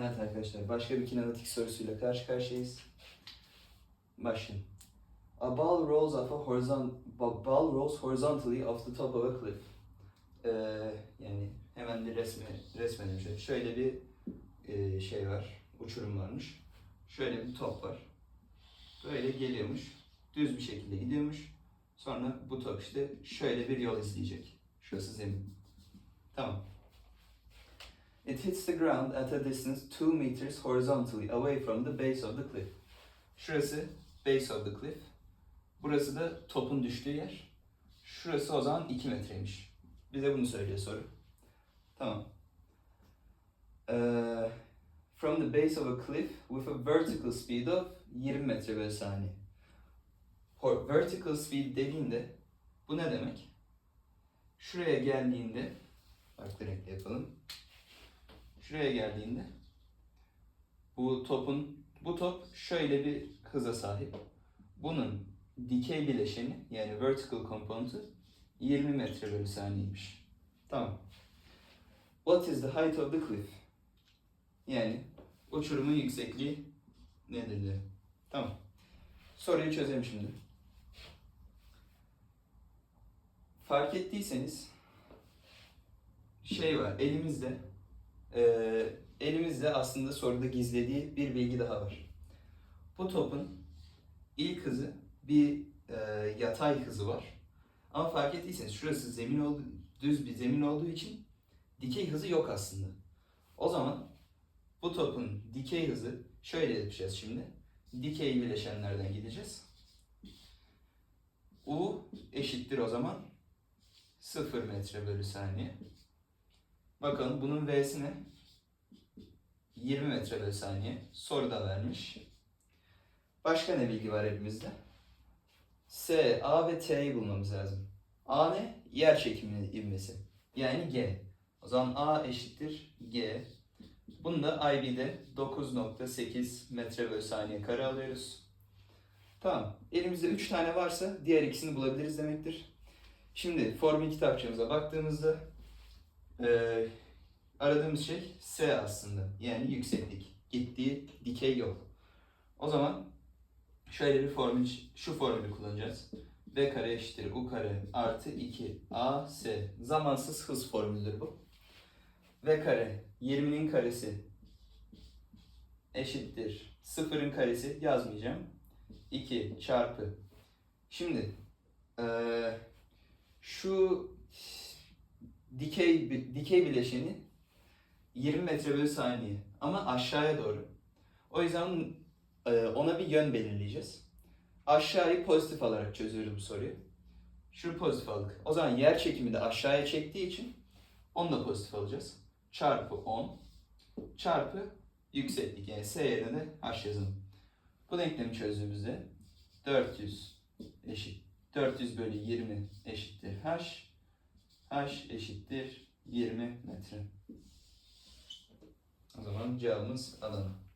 Evet arkadaşlar başka bir kinematik sorusuyla karşı karşıyayız. Başlayalım. A ball rolls off a horizon ball rolls horizontally off the top of a cliff. Ee, yani hemen bir resme resmedelim şöyle. Şöyle bir e, şey var. Uçurum varmış. Şöyle bir top var. Böyle geliyormuş. Düz bir şekilde gidiyormuş. Sonra bu top işte şöyle bir yol izleyecek. Şurası zemin. Tamam. It hits the ground at a distance 2 meters horizontally away from the base of the cliff. Şurası base of the cliff. Burası da topun düştüğü yer. Şurası o zaman 2 metreymiş. Bize bunu söylüyor soru. Tamam. Ee, from the base of a cliff with a vertical speed of 20 metre bölü saniye. Vertical speed dediğinde bu ne demek? Şuraya geldiğinde bak direkt yapalım. Şuraya geldiğinde bu topun bu top şöyle bir hıza sahip. Bunun dikey bileşeni yani vertical component'ı 20 metre bölü saniyeymiş. Tamam. What is the height of the cliff? Yani uçurumun yüksekliği nedir. Tamam. Soruyu çözelim şimdi. Fark ettiyseniz şey var elimizde ee, elimizde aslında soruda gizlediği bir bilgi daha var. Bu topun ilk hızı bir e, yatay hızı var. Ama fark ettiyseniz şurası zemin oldu, düz bir zemin olduğu için dikey hızı yok aslında. O zaman bu topun dikey hızı şöyle yapacağız şimdi. Dikey bileşenlerden gideceğiz. U eşittir o zaman 0 metre bölü saniye. Bakalım bunun V'si ne? 20 metre bölü saniye. Soruda vermiş. Başka ne bilgi var elimizde? S, A ve T'yi bulmamız lazım. A ne? Yer çekimi ivmesi. Yani G. O zaman A eşittir G. Bunu da IB'de 9.8 metre bölü saniye kare alıyoruz. Tamam. Elimizde 3 tane varsa diğer ikisini bulabiliriz demektir. Şimdi formül kitapçığımıza baktığımızda ee, aradığımız şey S aslında. Yani yükseklik. Gittiği dikey yol. O zaman şöyle bir formül, şu formülü kullanacağız. V kare eşittir U kare artı 2 A S. Zamansız hız formülüdür bu. V kare 20'nin karesi eşittir 0'ın karesi yazmayacağım. 2 çarpı. Şimdi eee, şu dikey dikey bileşeni 20 metre bölü saniye ama aşağıya doğru. O yüzden e, ona bir yön belirleyeceğiz. Aşağıyı pozitif alarak çözüyoruz bu soruyu. Şunu pozitif aldık. O zaman yer çekimi de aşağıya çektiği için onu da pozitif alacağız. Çarpı 10 çarpı yükseklik yani S yerine H yazalım. Bu denklemi çözdüğümüzde 400 eşit 400 bölü 20 eşittir H H eşittir 20 metre. O zaman cevabımız Adana.